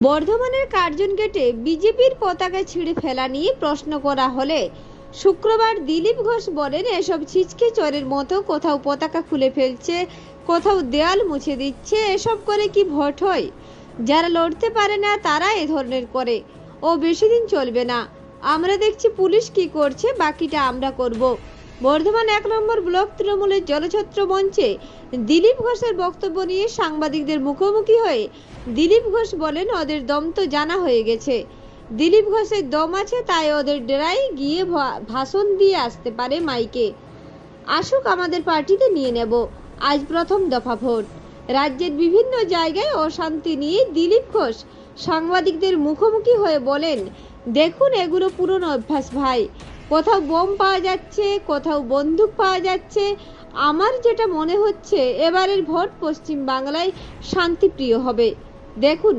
বর্ধমানের কার্জন গেটে বিজেপির পতাকা ছিঁড়ে ফেলা নিয়ে প্রশ্ন করা হলে শুক্রবার দিলীপ ঘোষ বলেন, এসব ছিচকে চরের মতো, কোথাও পতাকা খুলে ফেলছে, কোথাও দেয়াল মুছে দিচ্ছে, এসব করে কি ভোট হয়? যারা লড়তে পারে না, তারা এ ধরনের করে। ও বেশি দিন চলবে না। আমরা দেখছি পুলিশ কি করছে, বাকিটা আমরা করব। বর্ধমান এক নম্বর ব্লক তৃণমূলের জলছত্র মঞ্চে দিলীপ ঘোষের বক্তব্য নিয়ে সাংবাদিকদের মুখোমুখি হয়ে দিলীপ ঘোষ বলেন, ওদের দম তো জানা হয়ে গেছে। দিলীপ ঘোষের দম আছে, তাই ওদের ডেরায় গিয়ে ভাষণ দিয়ে আসতে পারে মাইকে। আসুক, আমাদের পার্টিতে নিয়ে নেব। আজ প্রথম দফা ভোট। রাজ্যের বিভিন্ন জায়গায় অশান্তি নিয়ে দিলীপ ঘোষ সাংবাদিকদের মুখোমুখি হয়ে বলেন, দেখুন, এগুলো পুরনো অভ্যাস ভাই। কোথাও বোম পাওয়া যাচ্ছে, কোথাও বন্দুক পাওয়া যাচ্ছে। আমার যেটা মনে হচ্ছে, এবারের ভোট পশ্চিম বাংলায় শান্তিপ্রিয় হবে। দেখুন,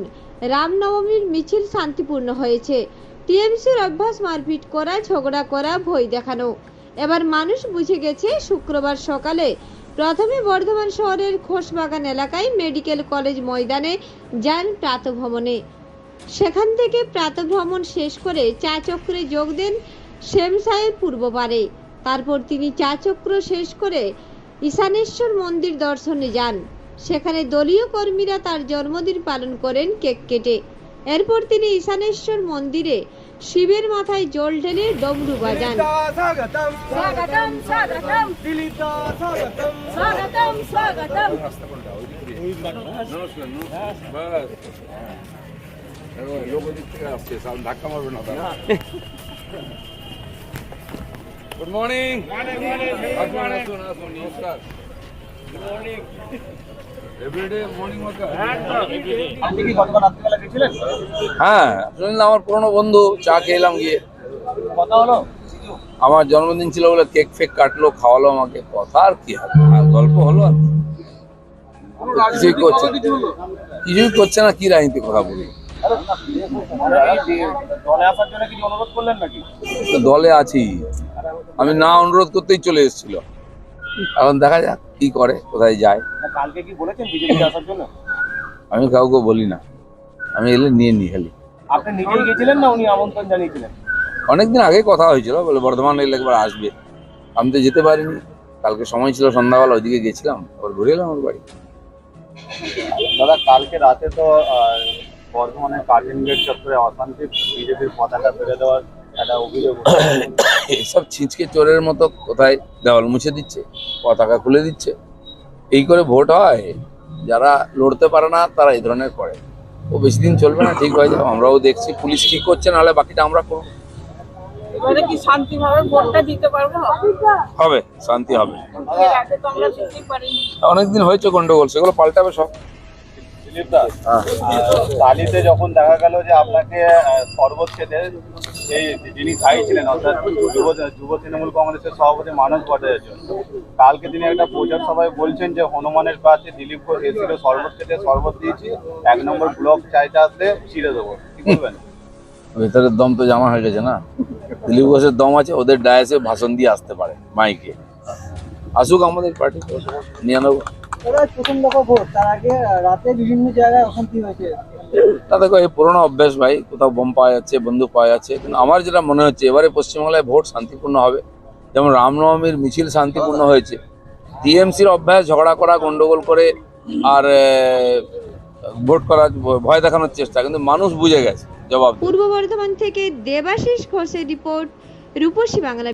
রামনবমীর মিছিল শান্তিপূর্ণ হয়েছে। টিএমসির অভ্যাস মারপিট করা, ঝগড়া করা, ভয় দেখানো। এবার মানুষ বুঝে গেছে, শুক্রবার সকালে প্রথমে বর্ধমান শহরের খোসবাগান এলাকায় মেডিকেল কলেজ ময়দানে যান প্রাতভ্রমণে। সেখান থেকে প্রাতভ্রমণ শেষ করে চা চক্রে যোগ দেন শেমসায়ের পূর্ব পারে তারপর তিনি চা চক্র শেষ করে ঈশানেশ্বর মন্দির দর্শনে যান সেখানে দলীয় কর্মীরা তার জন্মদিন পালন করেন কেক কেটে এরপর তিনি ঈশানেশ্বর মন্দিরে শিবের মাথায় জল ঢেলে ডমরু বাজান ধাক্কা মারবে না গুড মর্নিং নমস্কার। হ্যাঁ শুনলাম আমার পুরনো বন্ধু চা খেলাম গিয়ে। কথা হলো? আমার জন্মদিন ছিল বলে কেক ফেক কাটলো খাওয়ালো আমাকে কথা আর কি হবে? আর গল্প হলো আর কিছুই করছে কিছুই করছে না কি রাজনীতি কথা বলি? দলে আসার জন্য কিছু অনুরোধ করলেন নাকি? তো দলে আছি। আমি না অনুরোধ করতেই চলে এসেছিল। এখন দেখা যাক কি করে কোথায় যায়। কালকে কি বলেছেন বিজেপিতে আসার জন্য? আমি কাউকে বলি না। আমি এলে নিয়ে নি খালি। আপনি নিজেই গেছিলেন না উনি আমন্ত্রণ জানিয়েছিলেন? অনেকদিন আগে কথা হয়েছিল বলে বর্ধমান এলে একবার আসবে। আমি তো যেতে পারিনি। কালকে সময় ছিল সন্ধ্যাবেলা ওইদিকে গেছিলাম। আবার ঘুরে এলাম আমার বাড়ি। দাদা কালকে রাতে তো বর্ধমানের কার্জন গেট চত্বরে অশান্তি বিজেপির পতাকা ফেলে দেওয়ার এইসব ছিঁচকে চোরের মতো কোথায় দেওয়াল মুছে দিচ্ছে পতাকা খুলে দিচ্ছে। এই করে ভোট হয় যারা লড়তে পারে না তারা এই ধরনের করে। ও বেশি দিন চলবে না ঠিক হয়ে যাবে। আমরাও দেখছি পুলিশ কি করছে নাহলে বাকিটা আমরা করব। পারব? হবে শান্তি হবে। অনেকদিন হয়েছে গন্ডগোল সেগুলো পাল্টাবে সব। কালিতে যখন দেখা গেল যে আপনাকে আহ, যিনি খাইছিলেন অর্থাৎ যুব যুব তৃণমূল কংগ্রেসের সভাপতি মানস ভট্টাচার্য কালকে তিনি একটা প্রচার সভায় বলছেন যে হনুমানের কাছে দিলীপ ঘোষ এসেছিল শরবত খেতে শরবত দিয়েছি এক নম্বর ব্লক চাইতে আসলে ছিঁড়ে দেবো। কি বলবেন? ভেতরের দম তো জামা হয়ে গেছে না? দিলীপ ঘোষের দম আছে ওদের ডায়াসে ভাষণ দিয়ে আসতে পারে মাইকে। আসুক আমাদের পার্টি নিয়ে নেব। ওরা প্রথম দফা ভোট তার আগে রাতে বিভিন্ন জায়গায় অশান্তি হয়েছে? তা দেখো এই পুরোনো অভ্যাস ভাই, কোথাও বোম পাওয়া যাচ্ছে, বন্দুক পাওয়া যাচ্ছে। কিন্তু আমার যেটা মনে হচ্ছে, এবারে পশ্চিমবাংলায় ভোট শান্তিপূর্ণ হবে। যেমন রামনবমীর মিছিল শান্তিপূর্ণ হয়েছে। টিএমসির অভ্যাস, ঝগড়া করা, গন্ডগোল করে আর ভোট করার ভয় দেখানোর চেষ্টা। কিন্তু মানুষ বুঝে গেছে জবাব। পূর্ব বর্ধমান থেকে দেবাশিস ঘোষের রিপোর্ট, রূপসী বাংলা